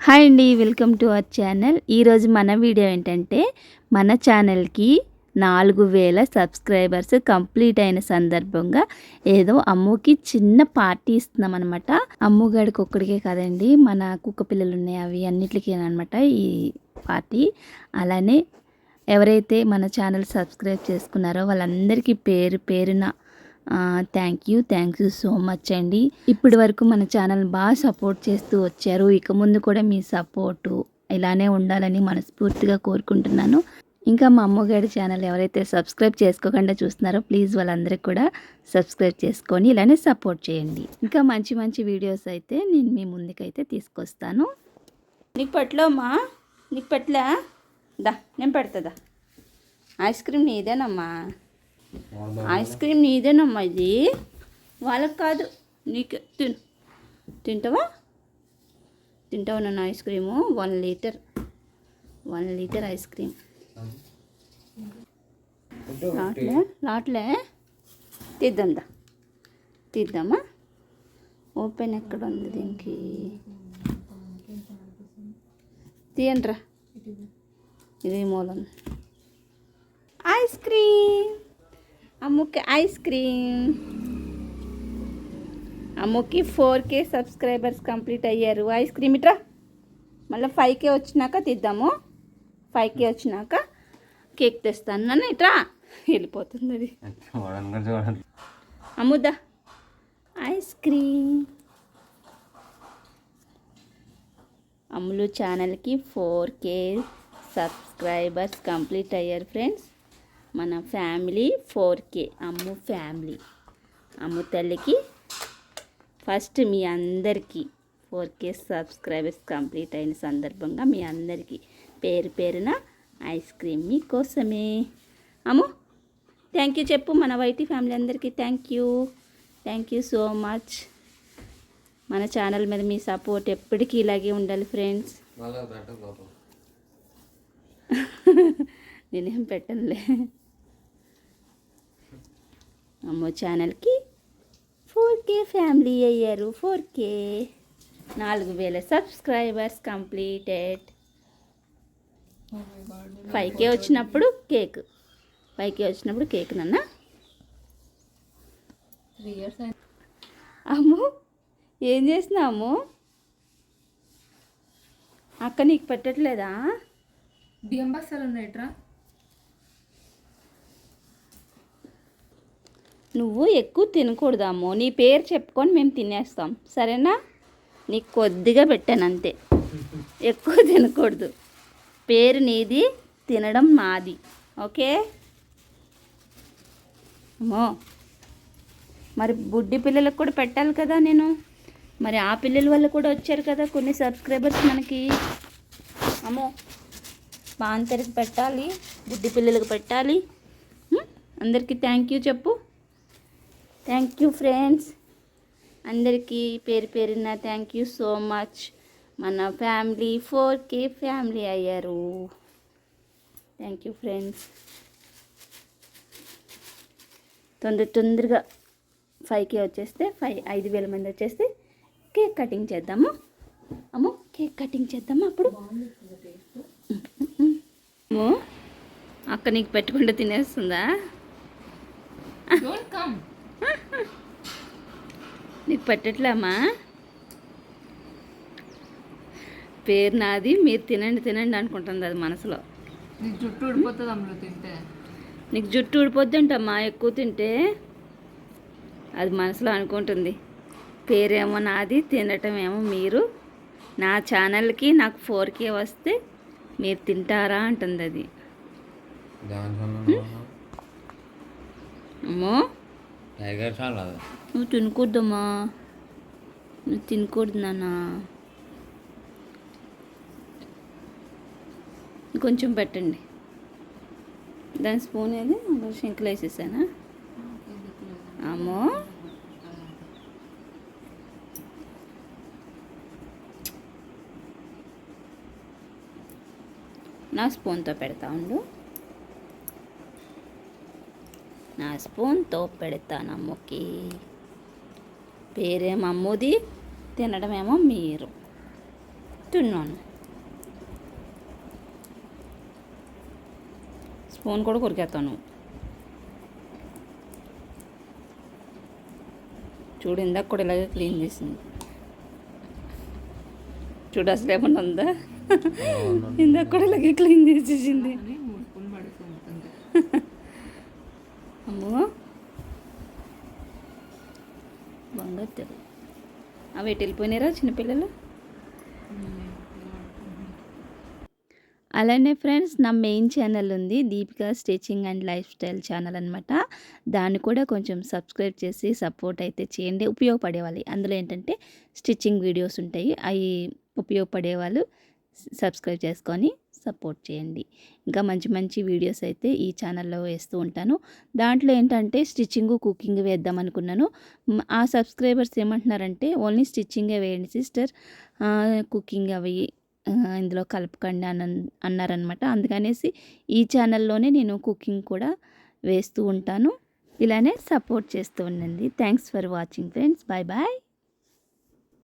Hi అండి welcome to our channel. ఈరోజు మన వీడియో ఏంటంటే మన ఛానల్కి నాలుగు వేల సబ్స్క్రైబర్స్ కంప్లీట్ అయిన సందర్భంగా ఏదో అమ్ముకి చిన్న పార్టీ ఇస్తున్నాం అనమాట అమ్ముగాడికి ఒక్కడికే కాదండి మన కుక్క పిల్లలు ఉన్నాయి అవి అన్నిటికీ అనమాట ఈ పార్టీ. అలానే ఎవరైతే మన ఛానల్ సబ్స్క్రైబ్ చేసుకున్నారో వాళ్ళందరికీ పేరు పేరున thank you thank you so much అండి. ఇప్పటి వరకు మన ఛానల్ బాగా సపోర్ట్ చేస్తూ వచ్చారు. ఇక ముందు కూడా మీ సపోర్టు ఇలానే ఉండాలని మనస్ఫూర్తిగా కోరుకుంటున్నాను. ఇంకా మా అమ్మగారి ఛానల్ ఎవరైతే సబ్స్క్రైబ్ చేసుకోకుండా చూస్తున్నారో ప్లీజ్ వాళ్ళందరికీ కూడా సబ్స్క్రైబ్ చేసుకొని ఇలానే సపోర్ట్ చేయండి. ఇంకా మంచి మంచి వీడియోస్ అయితే నేను మీ ముందుకైతే తీసుకొస్తాను. నీకు పట్లమ్మా నీకు పట్ల దా నేను పెడతా ఐస్ క్రీమ్ నీదేనమ్మా. ఐస్ క్రీమ్ నీదేనమ్మా ఇది? వాళ్ళకి కాదు. నీకు తిను తింటావా? తింటావా నన్ను ice cream. One litre one litre ice cream. లాట్లే లాట్లే తీద్దాందా తీద్దామా? ఓపెన్ ఎక్కడ ఉంది దీనికి? తీయండిరా. ఇది మూలం ఐస్ క్రీమ్. అమ్ముకి ఐస్ క్రీమ్ అమ్ముకి ఫోర్ కే సబ్స్క్రైబర్స్ కంప్లీట్ అయ్యారు. ఐస్ క్రీమ్ ఇట్రా. మళ్ళీ ఫైవ్ కే వచ్చినాక తీద్దాము. ఫైవ్ కే వచ్చినాక కేక్ తెస్తాను నన్ను ఇట్రా. వెళ్ళిపోతుంది అది. అమ్ముద్దా ఐస్ క్రీమ్ అమ్ములు ఛానల్కి ఫోర్ కే సబ్స్క్రైబర్స్ కంప్లీట్ అయ్యారు ఫ్రెండ్స్ మన family four K Ammu family. Ammu తల్లికి ఫస్ట్ మీ అందరికీ ఫోర్ కే సబ్స్క్రైబర్స్ కంప్లీట్ అయిన సందర్భంగా మీ అందరికీ పేరు పేరున ఐస్ క్రీమ్ మీకోసమే అమ్ము థ్యాంక్ యూ చెప్పు మన వైటీ ఫ్యామిలీ అందరికీ. Thank you thank you so much మన ఛానల్ మీద మీ సపోర్ట్ ఎప్పటికీ ఇలాగే ఉండాలి ఫ్రెండ్స్. నేనేం పెట్టనులే. అమ్మో ఛానల్కి ఫోర్ కే ఫ్యామిలీ అయ్యారు. Four K. నాలుగు వేల సబ్స్క్రైబర్స్ కంప్లీటెడ్. ఫైవ్ కే వచ్చినప్పుడు కేక్. ఫైవ్ కే వచ్చినప్పుడు కేక్ నాన్న. అమ్ము ఏం చేసినాము అక్క నీకు పెట్టట్లేదా? బియ్యం బస్తాలు ఉన్నాయట్రా నువ్వు ఎక్కువ తినకూడదాము నీ పేరు చెప్పుకొని మేము తినేస్తాం. సరేనా? నీకు కొద్దిగా పెట్టాను అంతే. ఎక్కువ తినకూడదు. పేరు నీది తినడం మాది. ఓకే? అమ్మో. మరి బుడ్డి పిల్లలకు కూడా పెట్టాలి కదా నేను. మరి ఆ పిల్లల వల్ల కూడా వచ్చారు కదా కొన్ని సబ్స్క్రైబర్స్ మనకి. అమ్మో. పాంతరికి పెట్టాలి బుడ్డి పిల్లలకు పెట్టాలి. అందరికీ థ్యాంక్ యూ చెప్పు. థ్యాంక్ యూ ఫ్రెండ్స్ అందరికీ పేరు పేరున థ్యాంక్ యూ సో మచ్ మన ఫ్యామిలీ ఫోర్ కే ఫ్యామిలీ అయ్యారు. థ్యాంక్ యూ ఫ్రెండ్స్ తొందర తొందరగా ఫైవ్ కే వచ్చేస్తే ఫైవ్ ఐదు వేల మంది వచ్చేస్తే కేక్ కటింగ్ చేద్దాము. అమ్మో కేక్ కటింగ్ చేద్దాము అప్పుడు? అమ్మో అక్క నీకు పెట్టకుండా తినేస్తుందా? నీకు పెట్టట్లేమా పేరు నాది మీరు తినండి తినండి అనుకుంటుంది అది మనసులో. నీ జుట్టు ఊడిపోతుంది అమ్మలో తింటే. నీకు జుట్టు ఊడిపోద్దంటమ్మా ఎక్కువ తింటే. అది మనసులో అనుకుంటుంది. పేరేమో నాది తినటం ఏమో మీరు. నా ఛానల్కి నాకు ఫోర్ కే వస్తే మీరు తింటారా అంటుంది అది. అమ్మో. టైగర్ చాలా నువ్వు తినకూడదమ్మా నువ్వు తినకూడదు నాన్న కొంచెం పెట్టండి దాని స్పూన్ ఏది అందులో శంకులు వేసేసానా అమ్మో నా స్పూన్తో పెడతా ఉండు నా స్పూన్తో పెడతాను అమ్మకి. పేరేమో అమ్ముది తినడమేమో మీరు. తిన్నాను. స్పూన్ కూడా కొరికేస్తాను. చూడు ఇందాక కూడా ఇలాగే క్లీన్ చేసింది. చూడు అసలు ఏమన్నా ఉందా? ఇందాక కూడా ఇలాగే క్లీన్ చేసేసింది. బంగారు అవి ఎటు వెళ్ళిపోయినారా చిన్నపిల్లలు? అలానే ఫ్రెండ్స్ నా మెయిన్ ఛానల్ ఉంది Deepika stitching and life style channel అనమాట దాన్ని కూడా కొంచెం సబ్స్క్రైబ్ చేసి సపోర్ట్ అయితే చేయండి. ఉపయోగపడేవాళ్ళు. అందులో ఏంటంటే స్టిచ్చింగ్ వీడియోస్ ఉంటాయి. అవి ఉపయోగపడే వాళ్ళు సబ్స్క్రైబ్ చేసుకొని సపోర్ట్ చేయండి. ఇంకా మంచి మంచి వీడియోస్ అయితే ఈ ఛానల్లో వేస్తూ ఉంటాను. దాంట్లో ఏంటంటే స్టిచ్చింగ్ కుకింగ్ వేద్దాం అనుకున్నాను. ఆ సబ్స్క్రైబర్స్ ఏమంటున్నారంటే ఓన్లీ స్టిచ్చింగే వేయండి సిస్టర్. కుకింగ్ అవి ఇందులో కలపకండి అన్న అన్నారనమాట అందుకనేసి ఈ ఛానల్లోనే నేను కుకింగ్ కూడా వేస్తూ ఉంటాను. ఇలానే సపోర్ట్ చేస్తూ ఉండండి. Thanks for watching friends. Bye bye.